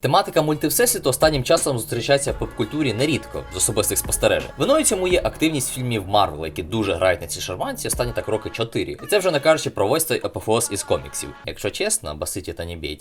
Тематика мультивсесвіту останнім часом зустрічається в попкультурі нерідко з особистих спостережень. Виною цьому є активність фільмів Марвел, які дуже грають на цій шарманці останні так роки 4. І це вже не кажучи про весь той епофеоз із коміксів. Якщо чесно, баситі та не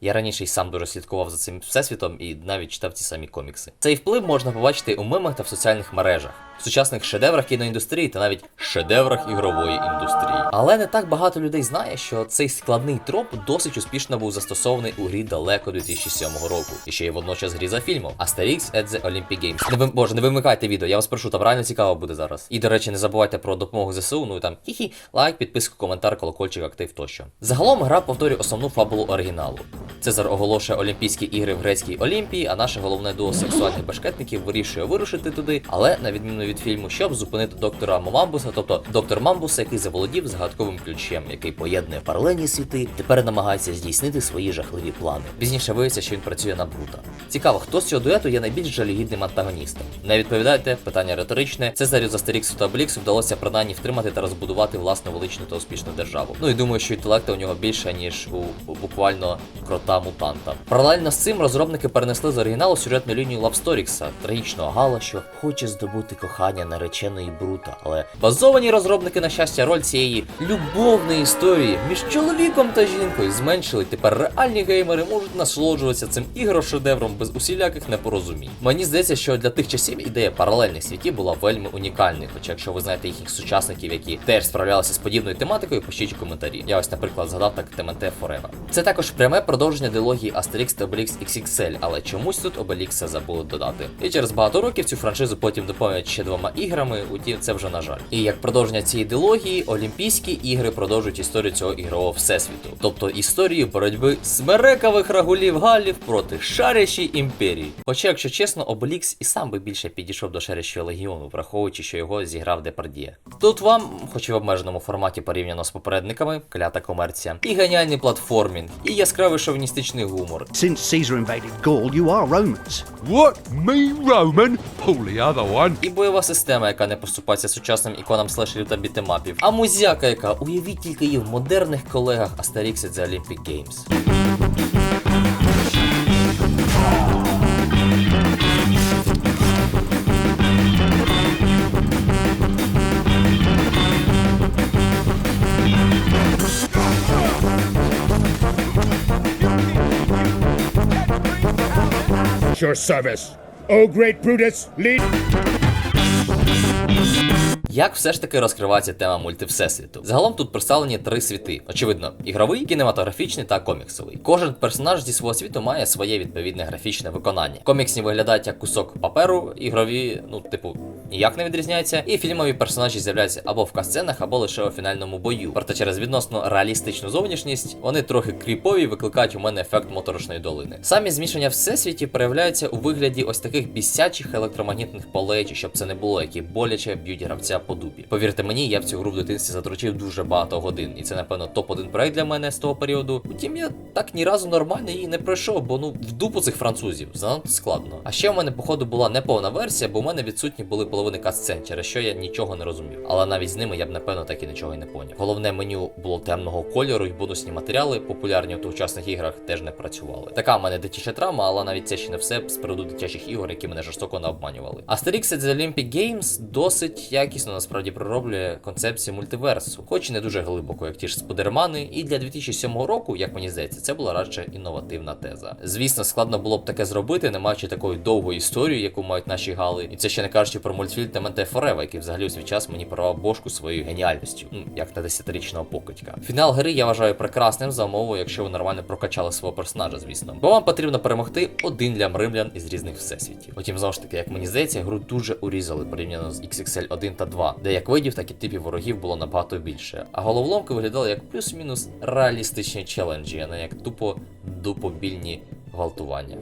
я раніше й сам дуже слідкував за цим всесвітом і навіть читав ті самі комікси. Цей вплив можна побачити у мемах та в соціальних мережах. В сучасних шедеврах кіноіндустрії та навіть шедеврах ігрової індустрії. Але не так багато людей знає, що цей складний троп досить успішно був застосований у грі далеко 2007 року, і ще й водночас грі за фільмом Asterix at the Olympic. Не ви... Боже, не вимикайте відео, я вас прошу, там реально цікаво буде зараз. І до речі, не забувайте про допомогу ЗСУ, ну і там хі-хі, лайк, підписку, коментар, колокольчик, актив тощо. Загалом гра повторює основну фабулу оригіналу. Цезар оголошує Олімпійські ігри в грецькій Олімпії, а наше головне дуо сексуальних башкетників вирішує вирушити туди, але на відміну від фільму, щоб зупинити доктора Мамбуса, тобто доктор Мамбуса, який заволодів загадковим ключем, який поєднує паралельні світи, тепер намагається здійснити свої жахливі плани. Пізніше виявиться, що він працює на Брута. Цікаво, хто з цього дуету є найбільш жалюгідним антагоністом. Не відповідайте, питання риторичне. Цезарю за Астеріксу та Обліксу вдалося принаймні втримати та розбудувати власну величну та успішну державу. Ну і думаю, що інтелекта у нього більше, ніж у буквально крота мутанта. Паралельно з цим розробники перенесли з оригіналу сюжетну лінію Лавсторікса, трагічного Гала, що хоче здобути кохання нареченої Брута. Але базовані розробники, на щастя, роль цієї любовної історії між чоловіком та жінкою зменшили. Тепер реальні геймери можуть насолоджуватися цим ігрошедевром без усіляких непорозумінь. Мені здається, що для тих часів ідея паралельних світів була вельми унікальною. Хоча, якщо ви знаєте їхніх сучасників, які теж справлялися з подібною тематикою, пишіть коментарі. Я ось, наприклад, згадав так TMNT Forever. Це також пряме продовження дилогії Asterix та Obelix XXL, але чомусь тут Obelix забули додати. І через багато років цю франшизу потім доповнять ще двома іграми, утім це вже на жаль. І як продовження цієї дилогії, Олімпійські ігри продовжують історію цього ігрового всесвіту, тобто історію боротьби смерекових рагулів галів проти шарящій імперії. Хоча, якщо чесно, Обелікс і сам би більше підійшов до шарящого легіону, враховуючи, що його зіграв Депардіє. Тут вам, хоч і в обмеженому форматі порівняно з попередниками, клята комерція, і геніальний платформінг, і яскравий шовіністичний гумор, Since Caesar invaded Gaul, you are Romans. What? Me, Roman? Pull the other one. і бойова система, яка не поступається сучасним іконам слешерів та бітемапів, а музяка, яка уявіть тільки її в модерних колегах and the Olympic Games. Your service. O great Brutus, lead. Як все ж таки розкривається тема мультивсесвіту? Загалом тут представлені три світи: очевидно, ігровий, кінематографічний та коміксовий. Кожен персонаж зі свого світу має своє відповідне графічне виконання. Коміксні виглядають як кусок паперу, ігрові, ну, типу, ніяк не відрізняються, і фільмові персонажі з'являються або в касценах, або лише у фінальному бою. Проте через відносно реалістичну зовнішність вони трохи кріпові викликають у мене ефект моторошної долини. Самі змішання всесвіті проявляються у вигляді ось таких бісячих електромагнітних полей, щоб це не було, які боляче б'ють гравця по дупі. Повірте мені, я в цю гру в дитинстві задручив дуже багато годин, і це, напевно, топ-1 проект для мене з того періоду. Утім, я так ні разу нормально її не пройшов, бо ну в дупу цих французів занадто складно. А ще в мене, походу, була неповна версія, бо в мене відсутні були половини касцен, через що я нічого не розумів. Але навіть з ними я б напевно так і нічого й не поняв. Головне меню було темного кольору, і бонусні матеріали, популярні у тогочасних іграх, теж не працювали. Така в мене дитяча травма, але навіть це ще не все з приводу дитячих ігор, які мене жорстоко наобманювали. Asterix at the Olympic Games досить якісно насправді пророблює концепцію мультиверсу, хоч і не дуже глибоко, як ті ж сподермани. І для 2007 року, як мені здається, це була радше інновативна теза. Звісно, складно було б таке зробити, не маючи такої довгої історії, яку мають наші гали. І це ще не кажучи про мультфільм TMNT Forever, який взагалі у свій час мені порвав бошку своєю геніальністю, ну, як на 10-річного покидька. Фінал гри я вважаю прекрасним за умовою, якщо ви нормально прокачали свого персонажа, звісно. Бо вам потрібно перемогти один для римлян із різних всесвітів. Потім знову ж таки, як мені здається, гру дуже урізали порівняно з XXL 1 та 2, де як видів, так і типів ворогів було набагато більше. А головоломки виглядали як плюс-мінус реалістичні челенджі, а не як тупо дупобільні гвалтування.